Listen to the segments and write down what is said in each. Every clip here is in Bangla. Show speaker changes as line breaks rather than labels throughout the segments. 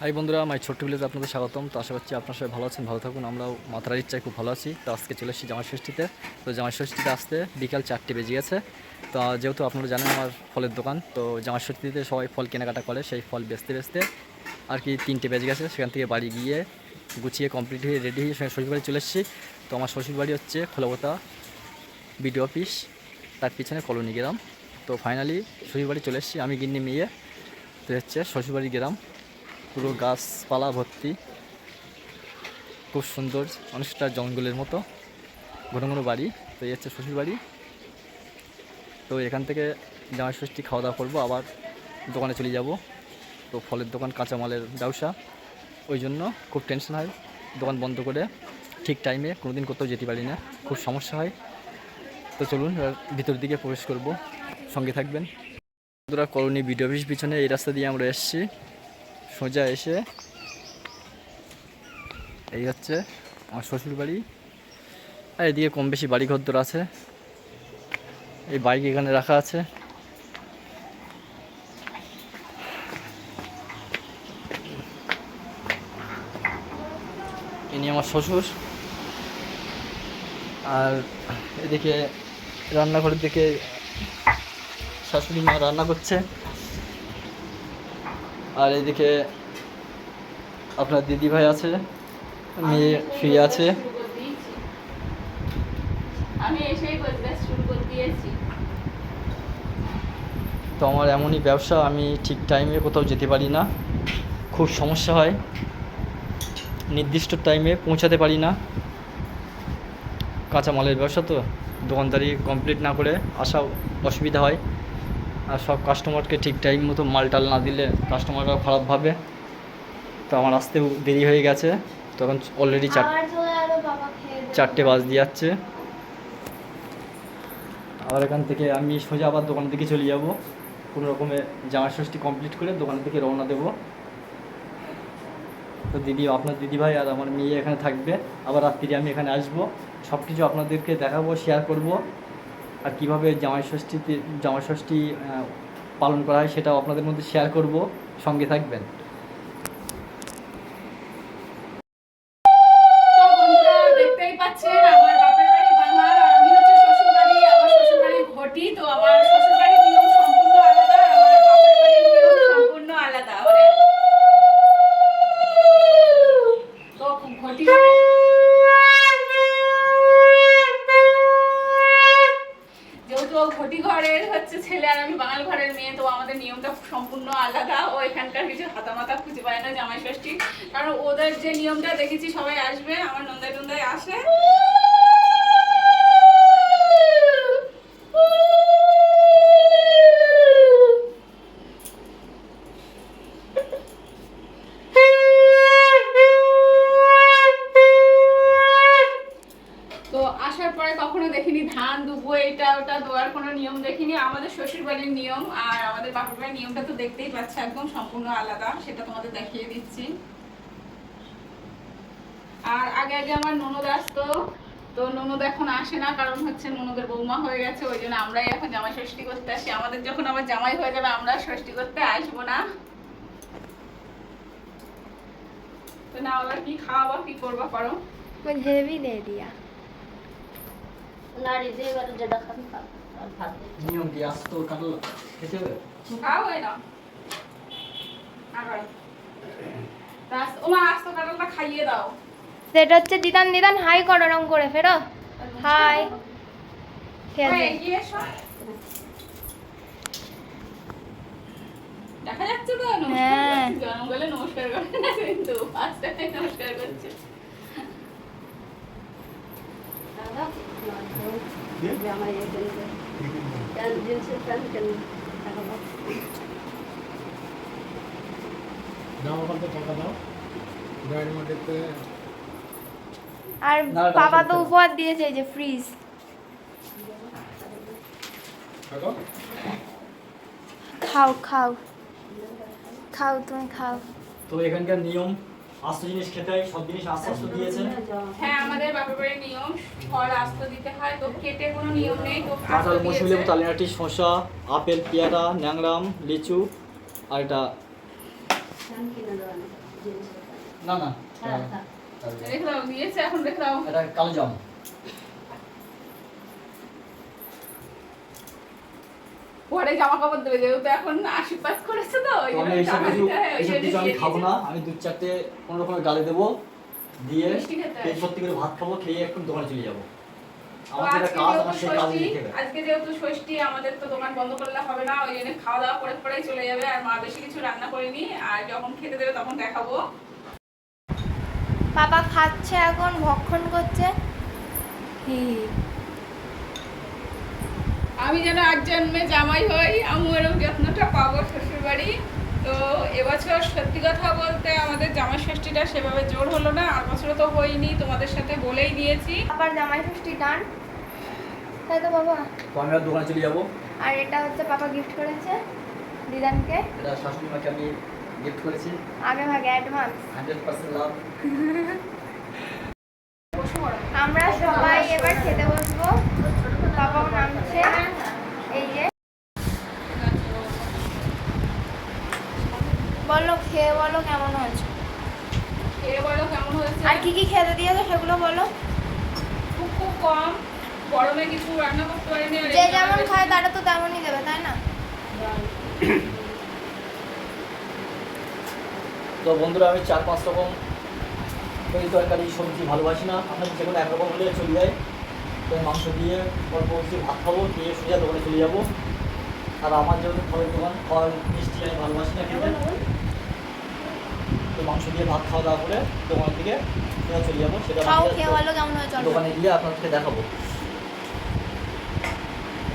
হাই বন্ধুরা আমার ছোট্ট ভিলেজে আপনাদের স্বাগতম। তো আশা করছি আপনার সবাই ভালো আছেন, ভালো থাকুন। আমরাও মাথার ইচ্ছায় খুব ভালো আছি। তো আজকে চলে এসেছি জামাই ষষ্ঠীতে তো জামাই ষষ্ঠীতে আসতে বিকাল চারটে বেজে গেছে। তো যেহেতু আপনারা জানেন আমার ফলের দোকান, তো জামাই ষষ্ঠীতে সবাই ফল কেনাকাটা করে, সেই ফল বেচতে বেচতে আর কি তিনটে বেজে গেছে। সেখান থেকে বাড়ি গিয়ে গুছিয়ে কমপ্লিট হয়ে রেডি হয়ে শ্বশুর বাড়ি চলে এসেছি। তো আমার শ্বশুর বাড়ি হচ্ছে খোলাবতা বিডিও অফিস। তার পিছনে কলোনি গ্রাম। তো ফাইনালি শ্বশুর বাড়ি চলে এসেছি। আমি গিন্নি মেয়ে। তো হচ্ছে শ্বশুরবাড়ি গ্রাম। পুরো গাছপালা ভর্তি। খুব সুন্দর, অনেকটা জঙ্গলের মতো। ঘন ঘন বাড়ি, তো এই হচ্ছে শ্বশুর বাড়ি। তো এখান থেকে জামাই ষষ্ঠী খাওয়া দাওয়া করব, আবার দোকানে চলে যাব। তো ফলের দোকান, কাঁচামালের ব্যবসা, ওই জন্য খুব টেনশন হয়। দোকান বন্ধ করে ঠিক টাইমে কোনো দিন কোথাও যেতে পারি না, খুব সমস্যা হয়। তো চলুন ভিতর দিকে প্রবেশ করব। সঙ্গে থাকবেন। বন্ধুরা, কলোনি বিডিও অফিস পিছনে এই রাস্তা দিয়ে আমরা এসেছি। সোজা এসে এই হচ্ছে আমার শ্বশুর বাড়ি। আর এদিকে কম বেশি বাড়ি ঘরদর আছে। এই বাইক এখানে রাখা আছে। ইনি আমার শ্বশুর। আর এদিকে রান্নাঘরের দিকে শাশুড়ি মা রান্না করছে। আর এদিকে আপনার দিদি ভাই আছে মেয়ে শুয়ে আছে।
আমি এসেই শুরু করে দিয়েছি।
তো আমার এমনই ব্যবসা আমি ঠিক টাইমে কোথাও যেতে পারি না। খুব সমস্যা হয়। নির্দিষ্ট টাইমে পৌঁছাতে পারি না। কাঁচামালের ব্যবসা তো দোকানদারি কমপ্লিট না করে আসা অসুবিধা হয়। সব কাস্টমারকে ঠিক টাইম মতো মাল টাল না দিলে কাস্টমাররাও খারাপ ভাবে। তো আমার আসতেও দেরি হয়ে গেছে। তখন অলরেডি চার। চারটে বাজ দিয়ে যাচ্ছে। আবার এখান থেকে আমি সোজা আবার দোকানের দিকে চলে যাব। কোনো রকমে জামা ষষ্ঠী কমপ্লিট করে দোকানের দিকে রওনা দেবো। তো দিদি আপনার দিদিভাই আর আমার মেয়ে এখানে থাকবে। আবার রাত্রিরে আমি এখানে আসব। সব কিছু আপনাদেরকে দেখাবো শেয়ার করব। আর কীভাবে জামাই ষষ্ঠীতে জামাই ষষ্ঠী পালন করা হয় সেটাও আপনাদের মধ্যে শেয়ার করব। সঙ্গে থাকবেন।
ও ঘটি ঘরের হচ্ছে ছেলে আর আমি বাঙাল ঘরের মেয়ে, তো আমাদের নিয়মটা সম্পূর্ণ আলাদা। ও এখানকার কিছু হাতামাতা খুঁজে পায় না জামাই ষষ্ঠী। কারণ ওদের যে নিয়মটা দেখেছি, সবাই আসবে, আমার নন্দায় টন্দায় আসে তো আসার পরে কখনো দেখিনি ধান দুবো এটা ওটা দেওয়ার কোনো নিয়ম দেখিনি আমাদের শ্বশুরবাড়ির নিয়ম আর আমাদের বাপের বাড়ির নিয়মটা তো দেখতেই পাচ্ছে একদম সম্পূর্ণ আলাদা সেটা তোমাদের দেখিয়ে দিচ্ছি। আর আগে আগে আমার ননদ আসতো তো ননদ এখন আসে না কারণ হচ্ছে ননদের বৌমা হয়ে গেছে ওই জন্য আমরাই এখন জামাই ষষ্ঠী করতে আসি। আমাদের যখন আমার জামাই হয়ে যাবে আমরা ষষ্ঠী করতে আসব না। তো না ওরা কি খাওয়াবা কি করবা
পারো হেভি দিয়ে
দিয়া। না রে যেটা খাবি খাব।
নিয়ম কি আসতো কাটল খেতে হবে
খাও হয় না আবার রাস- ওমা আস্ত কাঁঠালটা খাইয়ে দাও
সেটা হচ্ছে দিদান দিদান হাই করো রং করে ফেরো হাই।
দেখা যাচ্ছে তো নমস্কার
হ্যাঁ।
করছে। নমস্কার করে না কিন্তু ফার্স্ট টাইম নমস্কার করছে
দাদা, আমার
আর বাবা তো উপহার দিয়েছে যে ফ্রিজ খাও খাও। খাও তুমি খাও।
তো এখানকার নিয়ম? আস্ত জিনিস খেতে হয় সব জিনিস আস্তে আস্তে দিয়েছেন।
হ্যাঁ। আমাদের বাপের বাড়ির নিয়ম ফল আস্ত দিতে হয় তো কেটে কোনো নিয়ম নেই তো কাঁচা
কাঁঠাল মৌসুমি লেবু তালিনাটি শসা আপেল পেয়ারা ন্যাংরাম লিচু আর এটা না না
হ্যাঁ হ্যাঁ।
রেখে দাও দিয়েছে এখন রেখে দাও।
এটা কালো জাম।
পরে জামা কাপড় দেবে যেহেতু এখন আশীর্বাদ করেছে তো
আমি এইসব কিছু
দিতে হয়, ওই
এইসব কিছু আমি খাব না আমি দু চারটে কোনো রকমের গালে দেবো দিয়ে ভর্তি করে ভাত খাব খেয়ে একটু দোকানে চলে যাব।
আজকে যেহেতু ষষ্ঠী, আমাদের তো দোকান বন্ধ করলে হবে না ওই জন্য খাওয়া দাওয়া করে পরেই চলে যাবে আর মা বেশি কিছু রান্না করিনি আর যখন খেতে দেবে তখন দেখাবো।
বাবা খাচ্ছে এখন ভক্ষণ করছে। হি।
আমি যেন আজ জন্মে জামাই হই আমি এরকম যত্নটা পাবো শ্বশুরবাড়ি। তো এবছর সত্যি কথা বলতে আমাদের জামাই ষষ্ঠীটা সেভাবে জোর হলো না আর বছরও তো হয়নি তোমাদের সাথে বলেই দিয়েছি।
আবার জামাই ষষ্ঠী ডান তাই তো বাবা।
তো আমি আর দোকানে চলে যাব।
আর এটা হচ্ছে পাপা গিফট করেছে দিদানকে।
এটা শাশুড়ি মাকে আমি গিফট করেছি।
আগে ভাগে অ্যাডভান্স
হান্ড্রেড পার্সেন্ট লাভ।
আমরা সবাই এবার খেতে বসবো বাবাও নামছে এই যে বলো খেয়ে বলো কেমন হয়েছে
খেয়ে বলো কেমন হয়েছে
আর কি কি খেতে দিয়েছ সেগুলো বলো?
খুব খুব কম গরমে কিছু রান্না করতে পারিনি
যে যেমন খায় তারা তো তেমনই দেবে তাই না?
তো বন্ধুরা আমি চার পাঁচ রকম তরি তরকারি সবজি ভালোবাসি না। আপনার যে কোনো একরকম হলে চলে যায়। তো মাংস দিয়ে অল্প কিছু ভাত খাব খেয়ে সোজা দোকানে চলে যাব। আর আমার যেহেতু ফলের দোকান ফল মিষ্টি আমি ভালোবাসি না খেতে। তো মাংস দিয়ে ভাত খাওয়া দাওয়া করে দোকান থেকে চলে যাব সেটা। দোকানে গিয়ে আপনাদেরকে দেখাবো।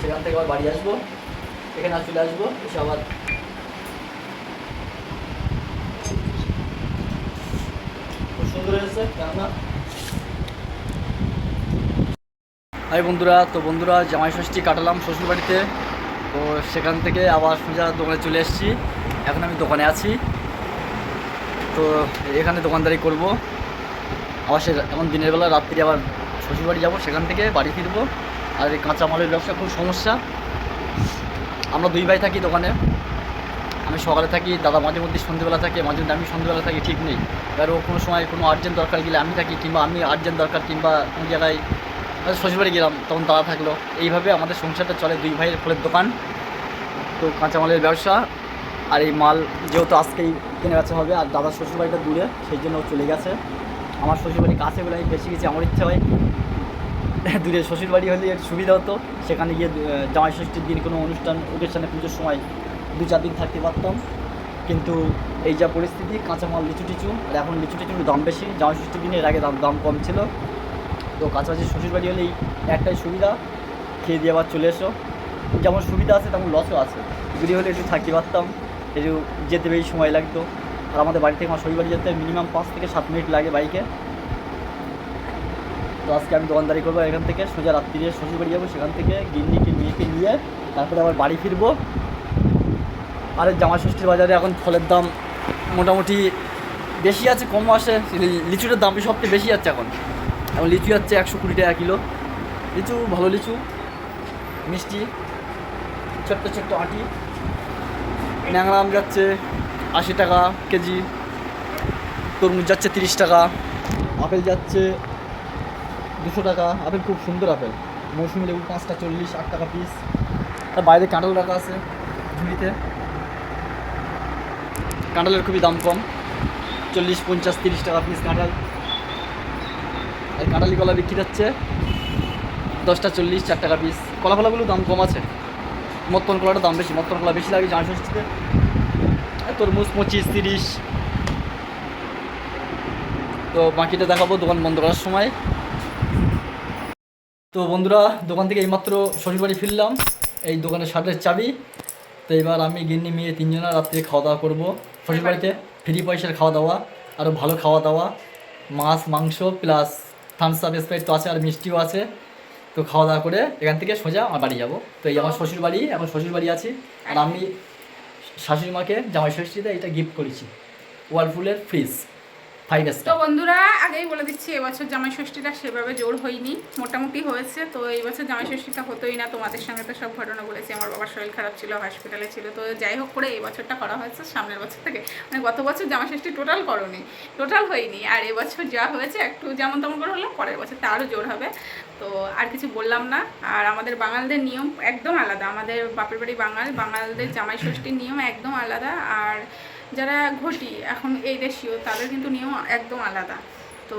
সেখান থেকে আবার বাড়ি আসব এখানে আর চলে আসব এসে আবার খুব সুন্দর হয়েছে রান্না। হাই বন্ধুরা তো বন্ধুরা জামাই ষষ্ঠী কাটালাম শ্বশুরবাড়িতে। তো সেখান থেকে আবার সোজা দোকানে চলে এসেছি। এখন আমি দোকানে আছি। তো এখানে দোকানদারি করব। আবার সে এমন দিনের বেলা রাত্রি আবার শ্বশুরবাড়ি যাব, সেখান থেকে বাড়ি ফিরবো। আর এই কাঁচামালের ব্যবসা খুব সমস্যা। আমরা দুই ভাই থাকি দোকানে। আমি সকালে থাকি, দাদা মাঝে মধ্যে সন্ধ্যেবেলা থাকে, মাঝে মধ্যে আমি সন্ধ্যেবেলা থাকি, ঠিক নেই। এবার ও কোনো সময় কোনো আর্জেন্ট দরকার গেলে আমি থাকি, কিংবা আমি আর্জেন্ট দরকার, কিংবা কোনো জায়গায় হয়তো শ্বশুরবাড়ি গেলাম, তখন দাদা থাকল। এইভাবে আমাদের সংসারটা চলে দুই ভাইয়ের ফলের দোকান। তো কাঁচামালের ব্যবসা আর এই মাল যেহেতু আজকেই কেনে বেচা হবে, আর দাদার শ্বশুরবাড়িটা দূরে, সেই জন্য চলে গেছে। আমার শ্বশুরবাড়ি কাছে বলে আমি বেশি কিছু আমার ইচ্ছা হয় দূরে শ্বশুরবাড়ি হলে একটু সুবিধা হতো। সেখানে গিয়ে জামাই ষষ্ঠীর দিন কোনো অনুষ্ঠান অনুষ্ঠানে পুজোর সময় দু চার দিন থাকতে পারতাম। কিন্তু এই যা পরিস্থিতি কাঁচামাল লিচু টিচু, আর এখন লিচু টিচুর দাম বেশি জামাই ষষ্ঠীর দিনে এর আগে দাম দাম কম ছিল। তো কাছাকাছি শ্বশুরবাড়ি হলেই একটাই সুবিধা, খেয়ে দিয়ে আবার চলে এসো। যেমন সুবিধা আছে, তেমন লসও আছে। যদি হলে একটু থাকতে পারতাম। একটু যেতে বেশি সময় লাগতো। আর আমাদের বাড়ি থেকে আমার শ্বশুরবাড়ি যেতে মিনিমাম পাঁচ থেকে সাত মিনিট লাগে বাইকে তো আজকে আমি দোকানদারি করব এখান থেকে, সোজা রাত্রিরে শ্বশুরবাড়ি যাব, সেখান থেকে গিন্নিকে মেয়েকে নিয়ে তারপরে আবার বাড়ি ফিরবো। আর জামা ষষ্ঠীর বাজারে এখন ফলের দাম মোটামুটি বেশি আছে, কম আসে। লিচুটার দাম সবচেয়ে বেশি যাচ্ছে এখন। এখন লিচু যাচ্ছে একশো কুড়ি টাকা কিলো। লিচু, ভালো লিচু, মিষ্টি, ছোট্ট ছোট্ট আঁটি। ন্যাংরা আম যাচ্ছে আশি টাকা কেজি, তরমুজ যাচ্ছে তিরিশ টাকা, আপেল যাচ্ছে দুশো টাকা। আপেল খুব সুন্দর আপেল। মৌসুমি লেবু পাঁচটা চল্লিশ, আট টাকা পিস তার বাইরে কাঁঠাল রাখা আছে ঝুড়িতে। কাঁঠালের খুবই দাম কম। চল্লিশ, পঞ্চাশ, তিরিশ টাকা পিস কাঁঠাল। আর কাঁঠালি কলা বিক্রি হচ্ছে দশটা চল্লিশ, চার টাকা পিস কলা ফলাগুলোর দাম কম আছে। মত্তন কলাটার দাম বেশি মত্তন কলা বেশি লাগে জামাই ষষ্ঠীতে। তরমুজ পঁচিশ, তিরিশ। তো বাকিটা দেখাবো দোকান বন্ধ করার সময়। তো বন্ধুরা, দোকান থেকে এইমাত্র শ্বশুরবাড়ি ফিরলাম, এই দোকানের শার্টের চাবি। তো এবার আমি, গিন্নি, মেয়ে তিনজনা রাত্রে খাওয়া দাওয়া করব। শ্বশুরবাড়িতে ফ্রি পয়সার খাওয়া দাওয়া আরও ভালো খাওয়া দাওয়া মাছ, মাংস, প্লাস থামস আপ স্প্রাইট তো আছে, আর মিষ্টিও আছে। তো খাওয়া দাওয়া করে এখান থেকে সোজা আমার বাড়ি যাব। তো এই আমার শ্বশুর বাড়ি এখন শ্বশুর বাড়ি আছি। আর আমি শাশুড়ি মাকে জামাই ষষ্ঠীতে এটা গিফট করেছি। ওয়ার্লফুলের ফ্রিজ ফাইভ
তো বন্ধুরা, আগেই বলে দিচ্ছি, এবছর জামাই ষষ্ঠীটা সেভাবে জোর হয়নি, মোটামুটি হয়েছে। তো এই বছর জামাই ষষ্ঠীটা হতোই না, তোমাদের সঙ্গে তো সব ঘটনা বলেছি, আমার বাবার শরীর খারাপ ছিল হসপিটালে ছিল। তো যাই হোক করে এই বছরটা করা হয়েছে, সামনের বছর থেকে। মানে গত বছর জামাই ষষ্ঠী টোটাল করনি টোটাল হয়নি। আর এবছর যা হয়েছে, একটু যেমন তেমন করে হলো পরের বছরটা আরও জোর হবে। তো আর কিছু বললাম না। আর আমাদের বাঙালদের নিয়ম একদম আলাদা। আমাদের বাপের বাড়ি বাঙাল, বাঙালদের জামাই ষষ্ঠীর নিয়ম একদম আলাদা। আর যারা ঘটি এখন এই দেশীয় তাদের কিন্তু নিয়ম একদম আলাদা। তো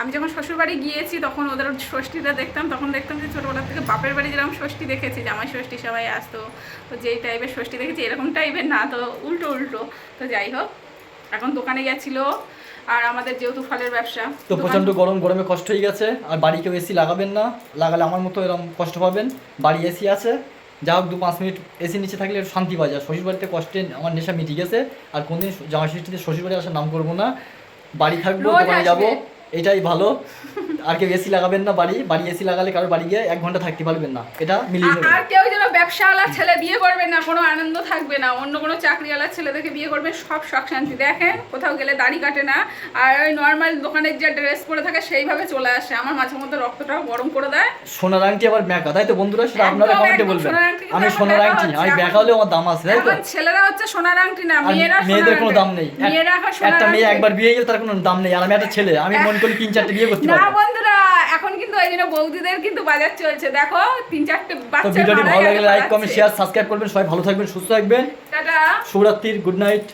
আমি যখন শ্বশুরবাড়ি গিয়েছি তখন ওদের ষষ্ঠীটা দেখতাম তখন দেখতাম যে ছোটোবেলা থেকে বাপের বাড়ি যেরকম ষষ্ঠী দেখেছি জামাই ষষ্ঠী সবাই আসতো তো যেই টাইপের ষষ্ঠী দেখেছি এরকম টাইপের না তো উল্টো উল্টো। তো যাই হোক এখন দোকানে গেছিল আর আমাদের যেহেতু ফলের ব্যবসা
তো প্রচণ্ড গরম গরমে কষ্ট হয়ে গেছে আর বাড়ি কেউ এসি লাগাবেন না লাগালে আমার মতো এরকম কষ্ট পাবেন বাড়ি এসি আছে যা হোক দু পাঁচ মিনিট এসি নিচে থাকলে শান্তি পাওয়া যায়। শ্বশুর বাড়িতে কষ্টে আমার নেশা মিটি গেছে। আর কোনদিন জামা ষষ্ঠীতে শ্বশুর বাড়ি আসার নাম করব না। বাড়ি থাকব দোকানে যাব। এটাই ভালো। আর কেউ এসি লাগাবেন না বাড়ি বাড়ি এসি লাগালে কারোর বাড়ি গিয়ে এক ঘণ্টা থাকতে পারবেন না। এটা মিলিয়ে নেবেন
আর কেউ যেন ব্যবসাওয়ালা ছেলে বিয়ে করবে না কোনো আনন্দ থাকবে না অন্য কোনো চাকরিওয়ালা ছেলেদেরকে বিয়ে করবে সব শখ শান্তি। দেখেন কোথাও গেলে দাড়ি কাটে না আর ওই নর্মাল দোকানের যে ড্রেস পরে থাকে সেইভাবে চলে আসে। আমার মাঝে মধ্যে রক্তটাও গরম করে দেয়।
সোনার আংটি আবার ব্যাকা তাই তো বন্ধুরা? সেটা আপনারা কমেন্টে বলবেন। আমি সোনার আংটি আমি ব্যাকা হলেও আমার দাম আছে তাই তো?
ছেলেরা হচ্ছে সোনার আংটি না মেয়েরা
মেয়েদের কোনো দাম নেই। একটা মেয়ে একবার বিয়ে গেলে তার কোনো দাম নেই আর আমি একটা ছেলে আমি মন করি তিন চারটে বিয়ে করতে
না বন্ধুরা এখন কিন্তু ওই জন্য বৌদিদের কিন্তু বাজার চলছে। দেখো তিন চারটে বাচ্চা
ভিডিওটি ভালো লাগলে লাইক কমেন্ট শেয়ার সাবস্ক্রাইব করবেন সবাই ভালো থাকবেন সুস্থ থাকবেন।
টাটা।
শুভরাত্রির good night